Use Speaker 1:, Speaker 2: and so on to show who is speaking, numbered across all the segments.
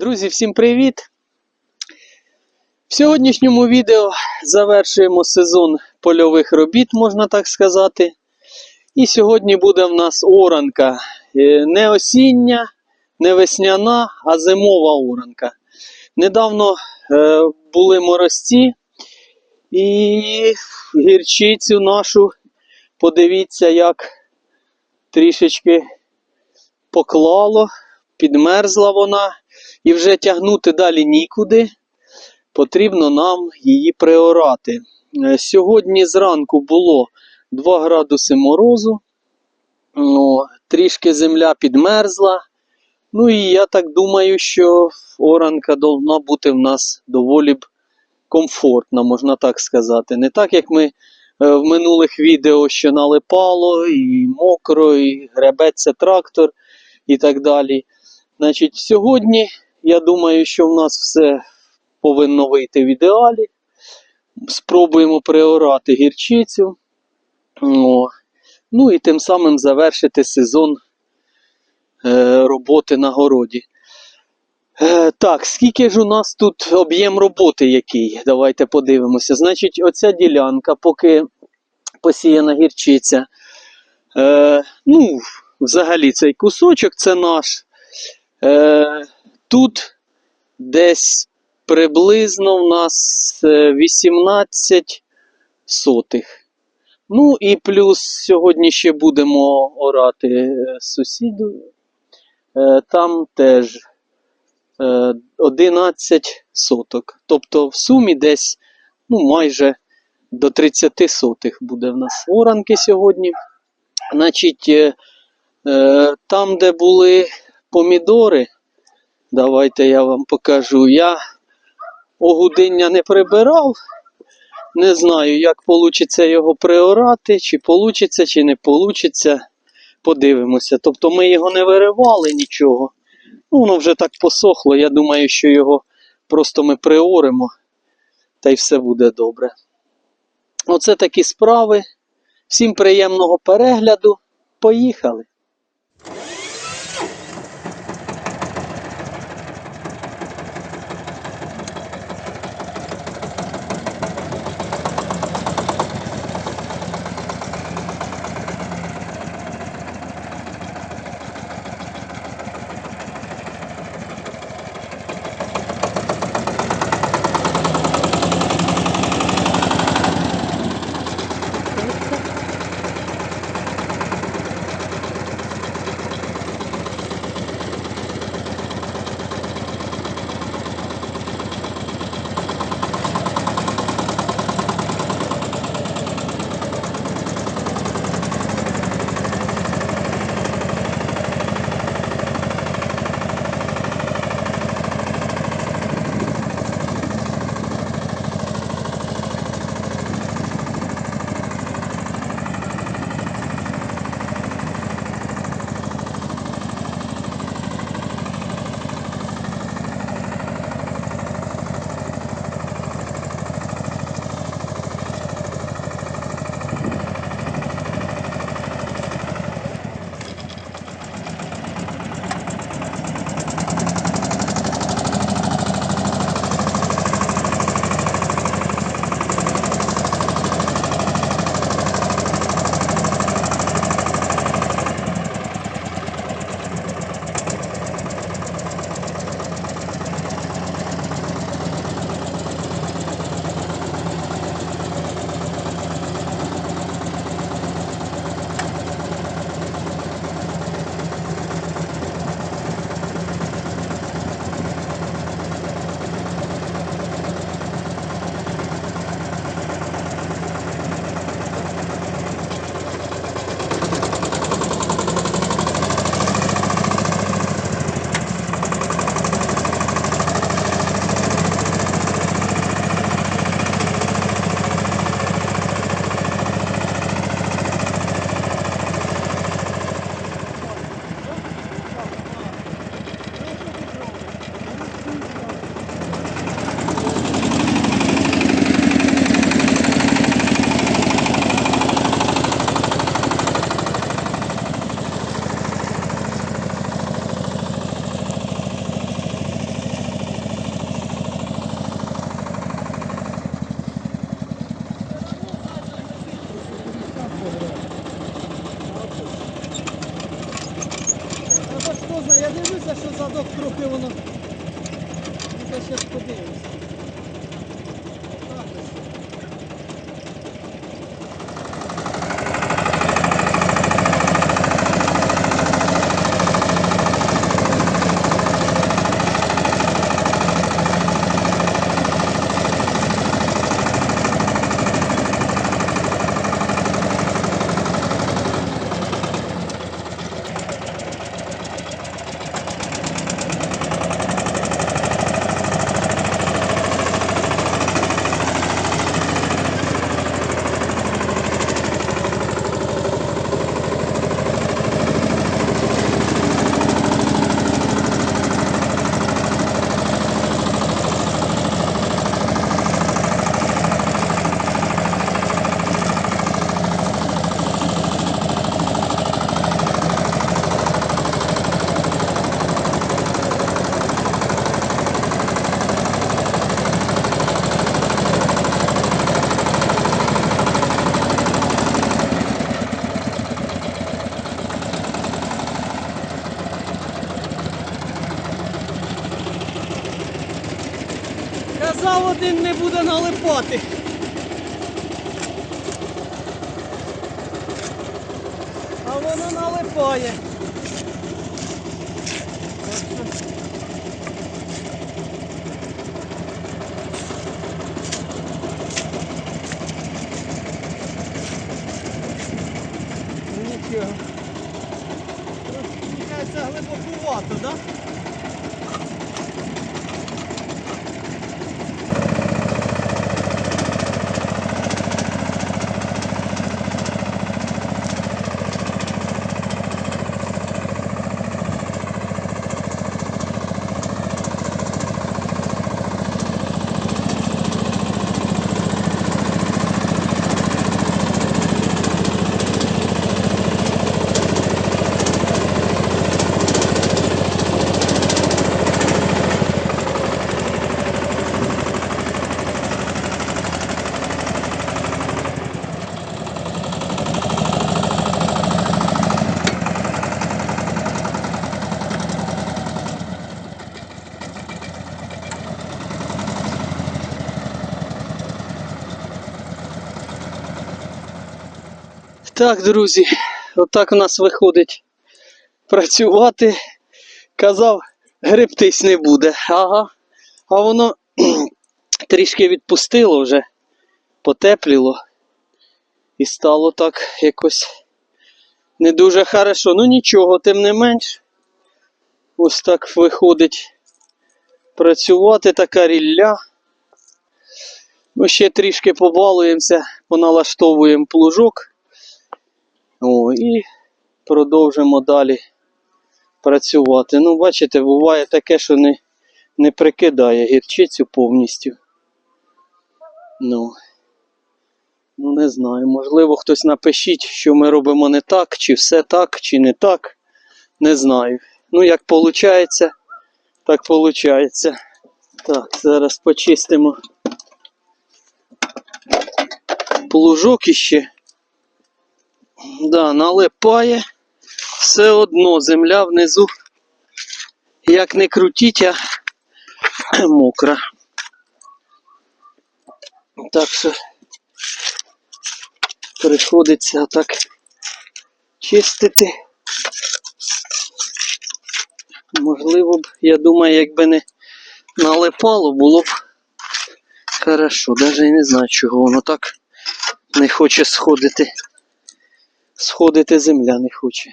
Speaker 1: Друзі, всім привіт! В сьогоднішньому відео завершуємо сезон польових робіт, можна так сказати. І сьогодні буде в нас оранка. Е, Не осіння, не весняна, а зимова оранка. Недавно е, були морозці і гірчицю нашу, подивіться, як трішечки поклало, підмерзла вона. І вже тягнути далі нікуди. Потрібно нам її приорати. Е, Сьогодні зранку було 2 градуси морозу. Ну, трішки земля підмерзла. Ну і я так думаю, що оранка повинна бути в нас доволі б комфортна, можна так сказати. Не так, як ми е, в минулих відео, що налипало, і мокро, і гребеться трактор і так далі. Значить, сьогодні я думаю, що в нас все повинно вийти в ідеалі. Спробуємо приорати гірчицю. О. Ну і тим самим завершити сезон е, роботи на городі. Е, так, скільки ж у нас тут об'єм роботи який? Давайте подивимося. Значить, оця ділянка, поки посіяна гірчиця. Е, ну, взагалі цей кусочок це наш. Е, тут десь приблизно в нас е, 18 сотих. Ну і плюс сьогодні ще будемо орати е, сусіду. Е, Там теж е, 11 соток. Тобто в сумі десь ну, майже до 30 сотих буде в нас оранки сьогодні. Значить, е, е, там, де були помідори, давайте я вам покажу. Я огудиння не прибирав. Не знаю, як вийде його приорати, чи вийде, чи не вийде. Подивимося. Тобто ми його не виривали нічого. Ну, воно вже так посохло. Я думаю, що його просто ми приоримо, та й все буде добре. Оце такі справи. Всім приємного перегляду. Поїхали! Так, друзі, отак у нас виходить працювати. Казав, гребтись не буде. Ага. А воно трішки відпустило вже, потепліло. І стало так якось не дуже хорошо. Ну нічого, тим не менш. Ось так виходить працювати така рілля. Ну, ще трішки побалуємося, поналаштовуємо плужок. О, і продовжимо далі працювати. Ну, бачите, буває таке, що не, не прикидає гірчицю повністю. Ну, ну, не знаю. Можливо, хтось напишіть, що ми робимо не так, чи все так, чи не так. Не знаю. Ну, як виходить, так виходить. Так, зараз почистимо плужок іще. Да, налипає. Все одно земля внизу, як не крутіть, а мокра. Так що приходиться так чистити. Можливо б, я думаю, якби не налипало, було б хорошо. Навіть і не знаю, чого воно так не хоче сходити. Сходити земля не хоче.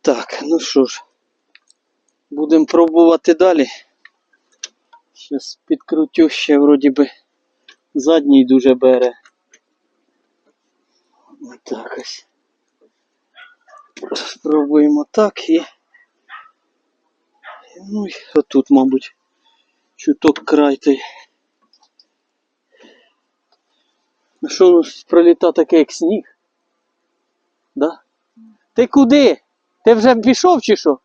Speaker 1: Так, ну що ж, будемо пробувати далі. Щас підкрутю ще вроді би задній дуже бере. Так ось. Спробуємо так і. Ну і отут, мабуть, чуток край той. Ну що воно ж проліта таке, як сніг? Да? Ти куди? Ти вже пішов чи що?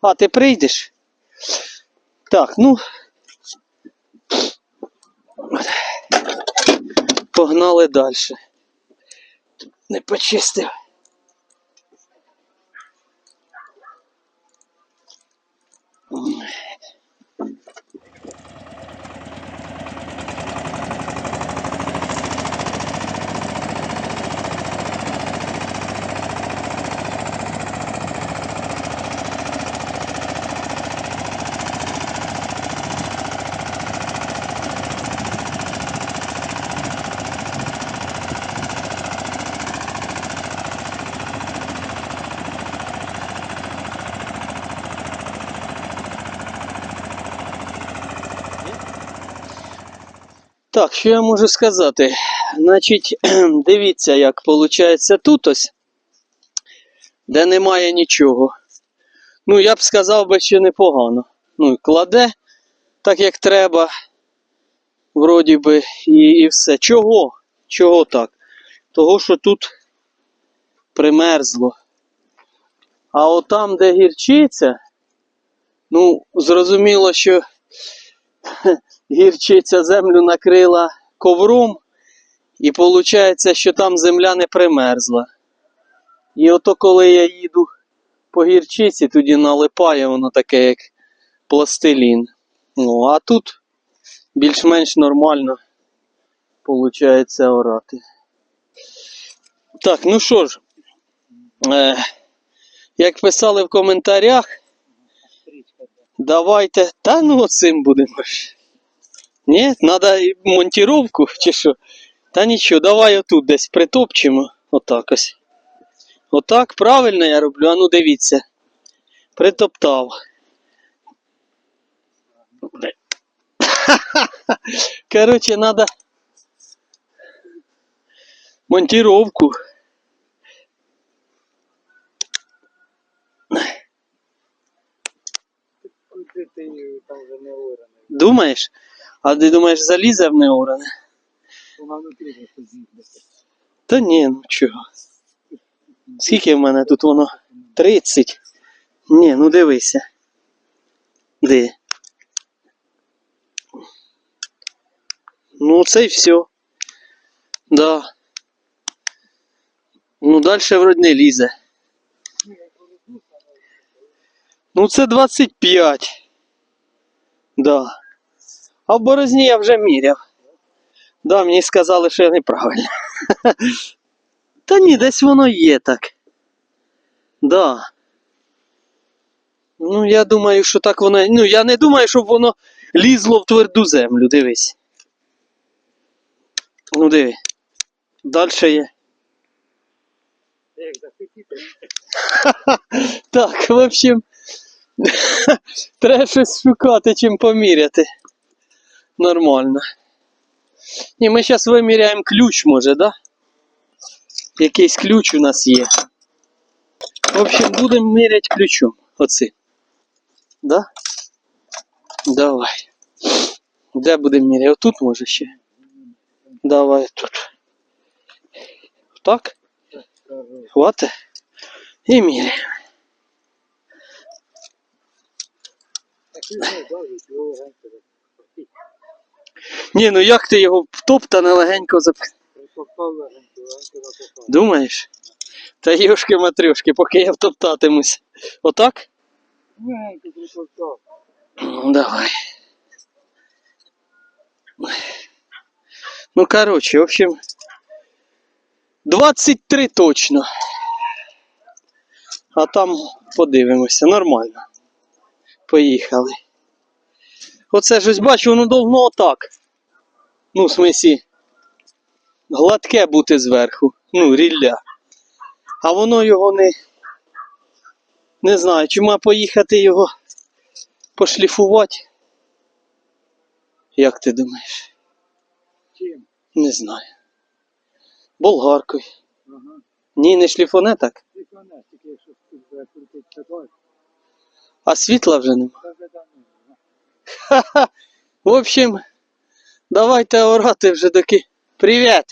Speaker 1: А, ти прийдеш? Так, ну. Погнали далі. Не почистив. Так, що я можу сказати? Значить, дивіться, як виходить тут ось, де немає нічого. Ну, я б сказав би, що непогано. Ну, кладе так, як треба. Вроді би, і, і все. Чого? Чого так? Того, що тут примерзло. А от там, де гірчиця, ну, зрозуміло, що гірчиця землю накрила ковром, і виходить, що там земля не примерзла. І ото коли я їду по гірчиці, тоді налипає воно таке, як пластилін. Ну, а тут більш-менш нормально виходить орати. Так, ну що ж, е, як писали в коментарях, давайте. Та ну цим будемо. Ні, треба монтіровку чи що? Та нічого, давай отут десь притопчемо. Отак ось. Отак, правильно я роблю, а ну дивіться. Притоптав. Короче, надо монтировку.
Speaker 2: Куди ти там вже не оране?
Speaker 1: Думаєш? А ти думаєш, залізе в неоране?
Speaker 2: Вона внутрі не позібнеться.
Speaker 1: Та ні, ну чого. Скільки в мене тут воно? 30. Ні, ну дивися. Де? Ну, це і все. Да. Ну, далі вроді не лізе. Ну, це 25. Да. А в борозні я вже міряв. Да, мені сказали, що я неправильно. Та ні, десь воно є так. Да. Ну, я думаю, що так воно. Ну, я не думаю, щоб воно лізло в тверду землю, дивись. Ну диви. Далі є.
Speaker 2: Як
Speaker 1: Так, в общем, треба щось шукати, чим поміряти. Нормально. Ні, ми зараз виміряємо ключ, може, да? Якийсь ключ у нас є. В общем, будемо міряти ключом. Оцим. Да? Давай. Де будемо міряти? Отут може ще. Давай тут. Так? Хватить? І міряємо.
Speaker 2: Так і не кажуть, його легенько так.
Speaker 1: Ні, ну як ти його втоптане легенько зап...
Speaker 2: Притоптав легенько, легенько закопав.
Speaker 1: Думаєш? Та юшки матрюшки, поки я втоптатимусь. Отак?
Speaker 2: Легенько притоптав.
Speaker 1: Ну, давай. Ну, короче, в общем, 23 точно. А там подивимося, нормально. Поїхали. Оце ж ось бачу, воно давно отак. Ну, в смислі, гладке бути зверху. Ну, рілля. А воно його не. Не знаю, чи має поїхати його пошліфувати. Як ти думаєш?
Speaker 2: Чим?
Speaker 1: Не знаю. Болгаркою.
Speaker 2: Ага.
Speaker 1: Ні, не шліфоне так.
Speaker 2: Конець, тільки якщо тут педаль,
Speaker 1: А світла вже нема. Ха-ха. В общем, давайте орати вже до ки... Привіт!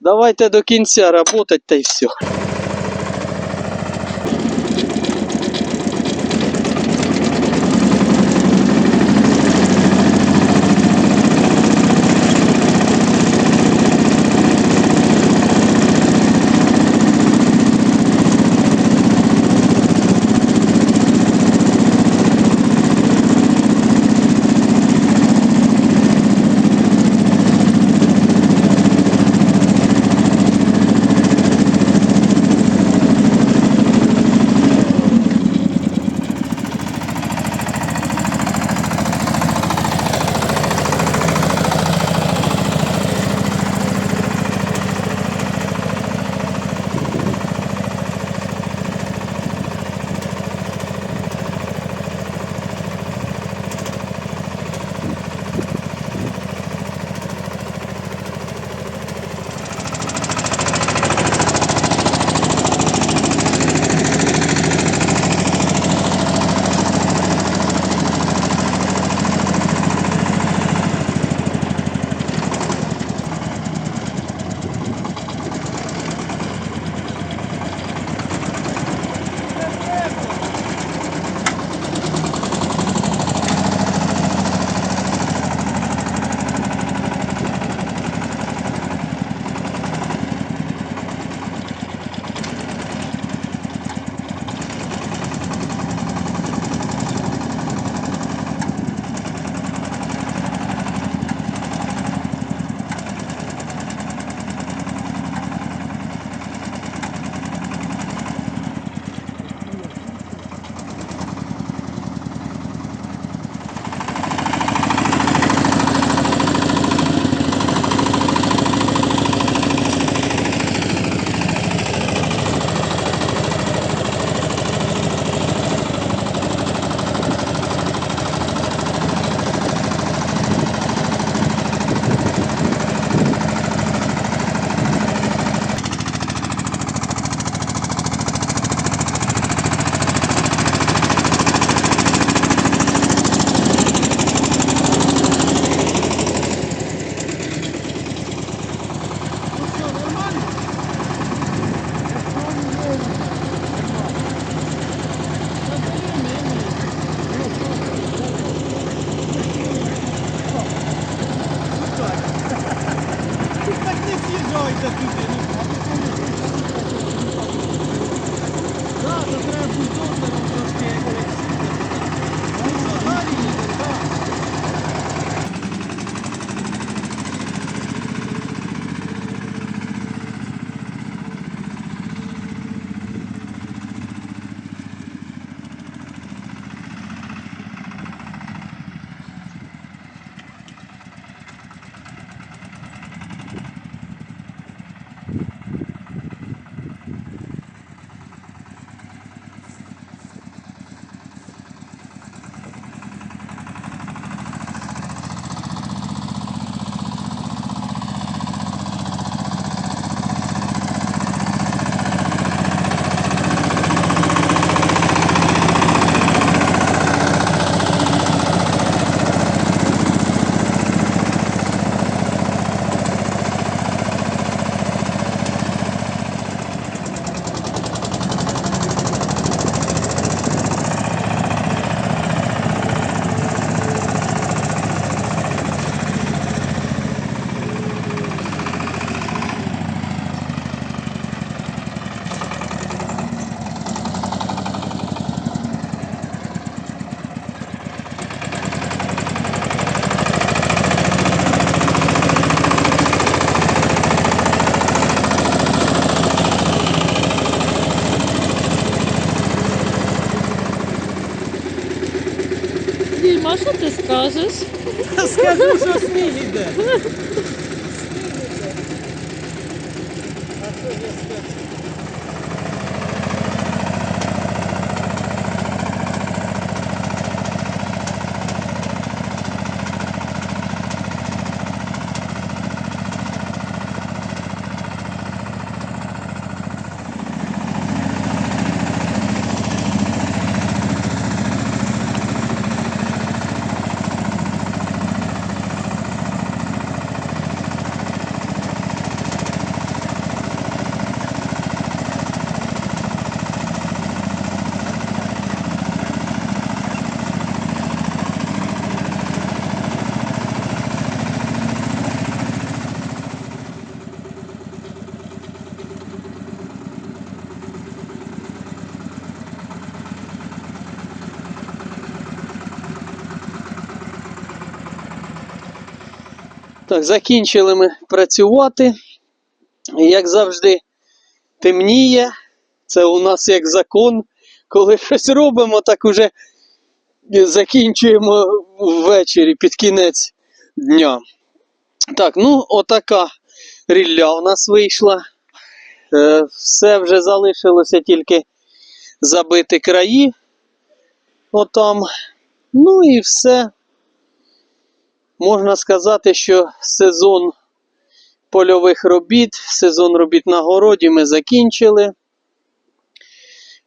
Speaker 1: Давайте до кінця работать та й все.
Speaker 3: Да, это прям культурно. Що ти скажеш?
Speaker 1: Скажу, що Так, закінчили ми працювати. Як завжди, темніє. Це у нас як закон. Коли щось робимо, так уже закінчуємо ввечері під кінець дня. Так, ну, отака рілля у нас вийшла. Е, все вже залишилося тільки забити краї. Отам. Ну і все. Можна сказати, що сезон польових робіт, сезон робіт на городі ми закінчили.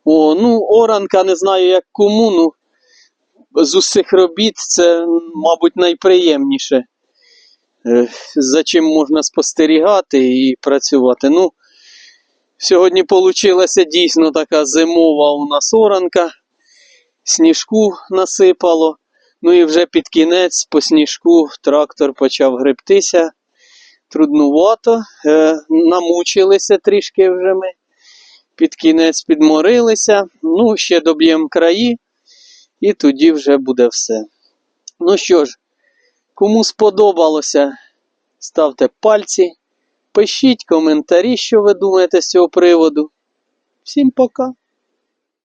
Speaker 1: О, ну, оранка, не знаю, як кому, ну, з усіх робіт це, мабуть, найприємніше. Е, За чим можна спостерігати і працювати. Ну, сьогодні вийшла дійсно така зимова у нас оранка. Сніжку насипало. Ну і вже під кінець по сніжку трактор почав гребтися. Труднувато. Е, намучилися трішки вже ми. Під кінець підморилися. Ну, ще доб'ємо краї, і тоді вже буде все. Ну що ж, кому сподобалося, ставте пальці, пишіть коментарі, що ви думаєте з цього приводу. Всім пока!